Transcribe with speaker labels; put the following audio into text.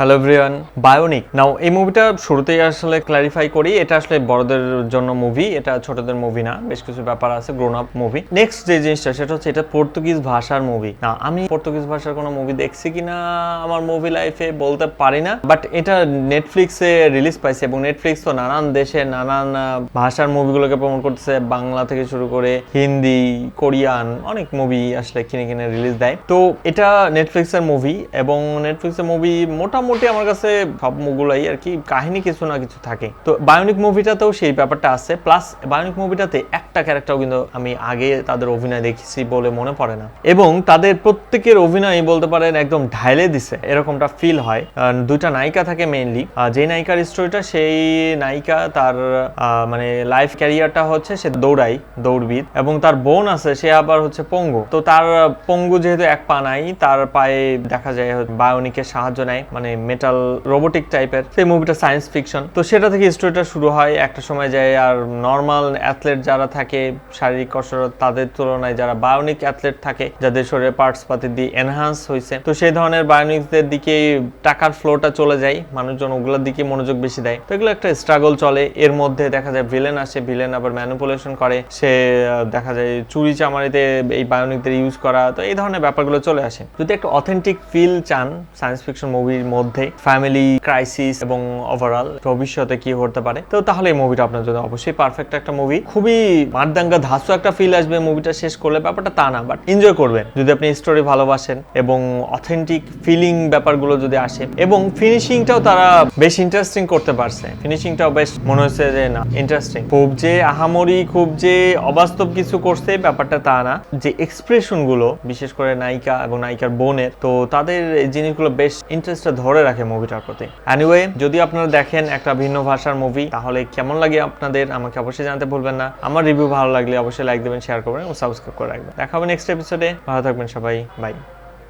Speaker 1: Hello everyone, bionic. নাও এই মুভিটা শুরুতেই আসলে ক্লারিফাই করি, এটা আসলে বড়দের জন্য মুভি এটা ছোটদের মুভি না, বেশ কিছু ব্যাপার আছে গ্রোন আপ মুভি নেক্সট যে জিনিসটা, সেটা হচ্ছে এটা পর্তুগিজ ভাষার মুভি না আমি পর্তুগিজ ভাষার কোনো মুভি দেখছি কিনা আমার মুভি লাইফে বলতে পারি না বাট এটা নেটফ্লিক্সে রিলিজ পাইছে এবং নেটফ্লিক্স তো নানান দেশে নানান ভাষার মুভিগুলোকে প্রমোট করতেছে, বাংলা থেকে শুরু করে হিন্দি, কোরিয়ান, অনেক মুভি আসলে কিনে কিনে রিলিজ দেয়। তো এটা নেটফ্লিক্সের মুভি এবং নেটফ্লিক্সের মুভি মোটামুটি আমার কাছে সব মুগুলাই আর কি, কাহিনী কিছু না কিছু থাকে। তো বায়োনিক মুভিটাতেও সেই ব্যাপারটা আছে প্লাস বায়োনিক মুভিটাতে একটা ক্যারেক্টারও কিন্তু আমি আগে তাদের অভিনয় দেখেছি বলে মনে পড়ে না। এবং তাদের প্রত্যেকের অভিনয় বলতে পারেন একদম ঢাইলে দিছে, এরকমটা ফিল হয়। দুইটা নায়িকা থাকে মেইনলি যে নায়িকার স্টোরিটা সেই নায়িকা তার মানে লাইফ ক্যারিয়ারটা হচ্ছে সে দৌড়াই, দৌড়বিদ। এবং তার বোন আছে, সে আবার হচ্ছে পঙ্গু। তো তার, পঙ্গু যেহেতু এক পা নাই, তার পায়ে দেখা যায় বায়োনিকের সাহায্য নেয়। মানে মেটাল রোবোটিক টাইপের সেই মুভিটা সায়েন্স ফিকশন তো সেটা থেকে স্টোরিটা শুরু হয় একটা সময় যায় আর নর্মাল অ্যাথলেট যারা থাকে, শারীরিক কসরত তাদের তুলনায় যারা বায়োনিক অ্যাথলেট থাকে, যাদের শরীরে পার্টস পাতি দিয়ে এনহান্স হয়েছে তো সেই ধরনের বায়োনিকদের দিকে টাকার ফ্লোটা চলে যায়, মানুষজন ওগুলোর দিকে মনোযোগ বেশি দেয়। তো এগুলো একটা স্ট্রাগল চলে। এর মধ্যে দেখা যায় ভিলেন আসে ভিলেন আবার ম্যানুপুলেশন করে। সে দেখা যায় চুরি চামারিতে এই বায়োনিকদের ইউজ করা। তো এই ধরনের ব্যাপারগুলো চলে আসে। যদি একটা অথেন্টিক ফিল চান সায়েন্স ফিকশন মুভির মধ্যে ফ্যামিলি ক্রাইসিস এবং ওভারঅল ভবিষ্যতে কি হতে পারে। তো তাহলে এই মুভিটা আপনার জন্য অবশ্যই পারফেক্ট একটা মুভি খুবই মারদাঙ্গা ধাসু একটা ফিল আসবে মুভিটা শেষ করলে, ব্যাপারটা তা না বাট এনজয় করবেন। যদি আপনি স্টোরি ভালোবাসেন এবং অথেন্টিক ফিলিং ব্যাপারগুলো যদি আসে, এবং ফিনিশিংটাও তারা বেশ ইন্টারেস্টিং করতে পারছে। ফিনিশিংটাও বেশ মনে হচ্ছে যে না ইন্টারেস্টিং খুব যে আহামরি, খুব যে অবাস্তব কিছু করছে, ব্যাপারটা তা না। যে এক্সপ্রেশনগুলো, বিশেষ করে নায়িকা এবং নায়িকার বোনের, তো তাদের জিনিসগুলো বেশ ইন্টারেস্টটা ধরে রাখে মুভিটার প্রতি। অ্যানিওয়ে যদি আপনারা দেখেন একটা ভিন্ন ভাষার মুভি তাহলে কেমন লাগে আপনাদের? আমাকে অবশ্যই জানতে ভুলবেন না। আমার রিভিউ ভালো লাগলে অবশ্যই লাইক দেবেন শেয়ার করবেন এবং সাবস্ক্রাইব করে রাখবেন। দেখা হবে নেক্সট এপিসোডে ভালো থাকবেন সবাই। বাই